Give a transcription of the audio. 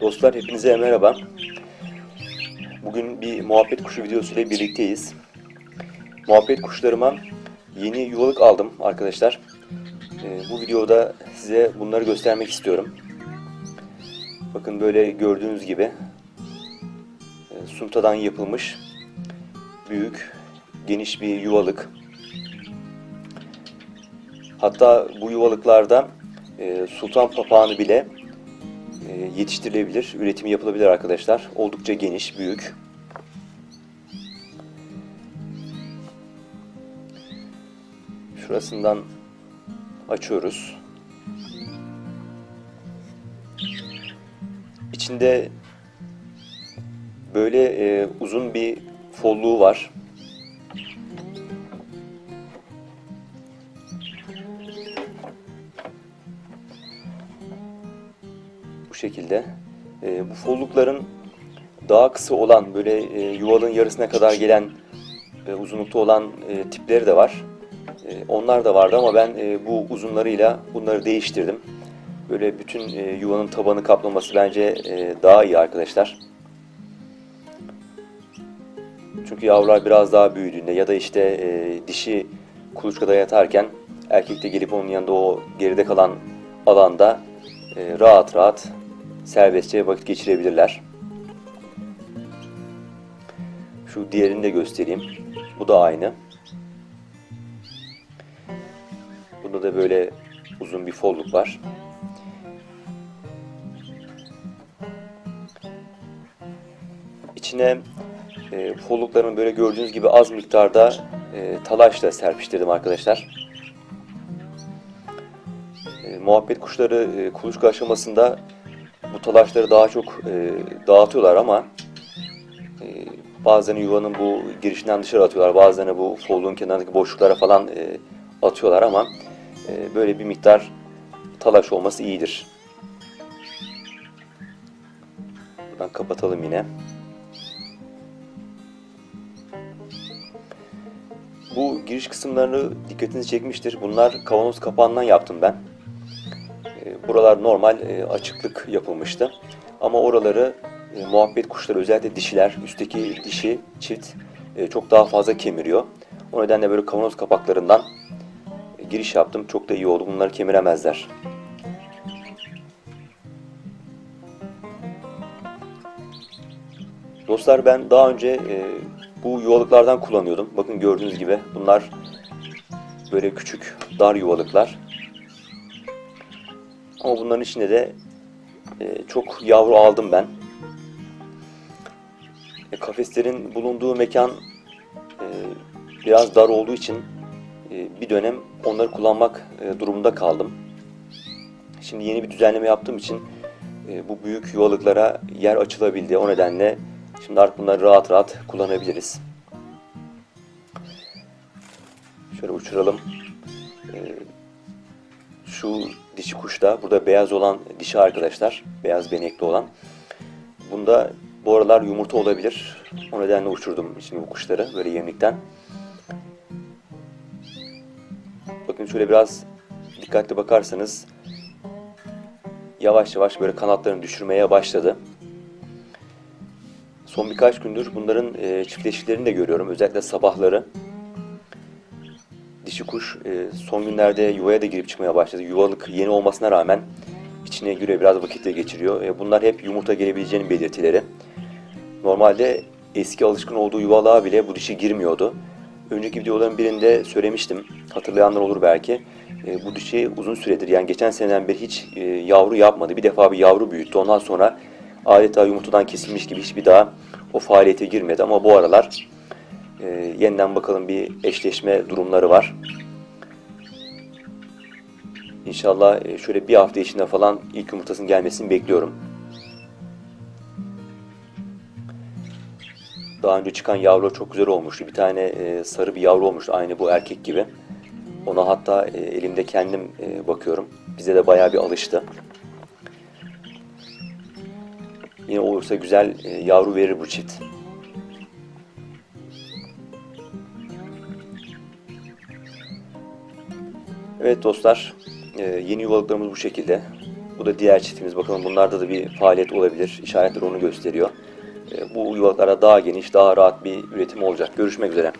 Dostlar hepinize merhaba. Bugün bir muhabbet kuşu videosu ile birlikteyiz. Muhabbet kuşlarıma yeni yuvalık aldım arkadaşlar. Ee, bu videoda size bunları göstermek istiyorum. Bakın böyle gördüğünüz gibi e, suntadan yapılmış büyük, geniş bir yuvalık. Hatta bu yuvalıklarda e, sultan papağanı bile yetiştirilebilir, üretimi yapılabilir arkadaşlar. Oldukça geniş, büyük. Şurasından açıyoruz. İçinde böyle e, uzun bir folluğu var. Şekilde. E, bu follukların daha kısa olan böyle e, yuvalığın yarısına kadar gelen e, uzunlukta olan e, tipleri de var. E, onlar da vardı ama ben e, bu uzunlarıyla bunları değiştirdim. Böyle bütün e, yuvanın tabanı kaplaması bence e, daha iyi arkadaşlar. Çünkü yavrular biraz daha büyüdüğünde ya da işte e, dişi kuluçkada yatarken erkek de gelip onun yanında o geride kalan alanda e, rahat rahat serbestçe vakit geçirebilirler. Şu diğerini de göstereyim. Bu da aynı. Bunda da böyle uzun bir folluk var. İçine e, folluklarımı böyle gördüğünüz gibi az miktarda e, talaşla serpiştirdim arkadaşlar. E, muhabbet kuşları e, kuluçka aşamasında bu talaşları daha çok e, dağıtıyorlar ama e, bazen yuvanın bu girişinden dışarı atıyorlar. Bazen bu folluğun kenarındaki boşluklara falan e, atıyorlar ama e, böyle bir miktar talaş olması iyidir. Buradan kapatalım yine. Bu giriş kısımlarını dikkatinizi çekmiştir. Bunlar kavanoz kapağından yaptım ben. Buralar normal e, açıklık yapılmıştı. Ama oraları e, muhabbet kuşları özellikle dişiler, üstteki dişi çift e, çok daha fazla kemiriyor. O nedenle böyle kavanoz kapaklarından e, giriş yaptım. Çok da iyi oldu. Bunları kemiremezler. Dostlar ben daha önce e, bu yuvalıklardan kullanıyordum. Bakın gördüğünüz gibi bunlar böyle küçük dar yuvalıklar. Ama bunların içinde de e, çok yavru aldım ben. E, kafeslerin bulunduğu mekan e, biraz dar olduğu için e, bir dönem onları kullanmak e, durumunda kaldım. Şimdi yeni bir düzenleme yaptığım için e, bu büyük yuvalıklara yer açılabildi. O nedenle şimdi artık bunları rahat rahat kullanabiliriz. Şöyle uçuralım. E, şu dişi kuşta, burada beyaz olan dişi arkadaşlar, beyaz benekli olan. Bunda bu aralar yumurta olabilir. O nedenle uçurdum şimdi bu kuşları böyle yemlikten. Bakın şöyle biraz dikkatli bakarsanız yavaş yavaş böyle kanatlarını düşürmeye başladı. Son birkaç gündür bunların e, de görüyorum. Özellikle sabahları dişi kuş e, son günlerde yuvaya da girip çıkmaya başladı. Yuvalık yeni olmasına rağmen içine göre biraz vakit de geçiriyor. E, bunlar hep yumurta gelebileceğinin belirtileri. Normalde eski alışkın olduğu yuvalığa bile bu dişi girmiyordu. Önceki videoların birinde söylemiştim. Hatırlayanlar olur belki. E, bu dişi uzun süredir yani geçen seneden beri hiç e, yavru yapmadı. Bir defa bir yavru büyüttü. Ondan sonra adeta yumurtadan kesilmiş gibi hiçbir daha o faaliyete girmedi. Ama bu aralar e, yeniden bakalım bir eşleşme durumları var. İnşallah e, şöyle bir hafta içinde falan ilk yumurtasının gelmesini bekliyorum. Daha önce çıkan yavru çok güzel olmuştu. Bir tane e, sarı bir yavru olmuştu aynı bu erkek gibi. Ona hatta e, elimde kendim e, bakıyorum. Bize de bayağı bir alıştı. Yine olursa güzel e, yavru verir bu çift. Evet dostlar, e, yeni yuvalıklarımız bu şekilde. Bu da diğer çiftimiz. Bakalım bunlarda da bir faaliyet olabilir. İşaretler onu gösteriyor. E, bu yuvalara daha geniş, daha rahat bir üretim olacak. Görüşmek üzere.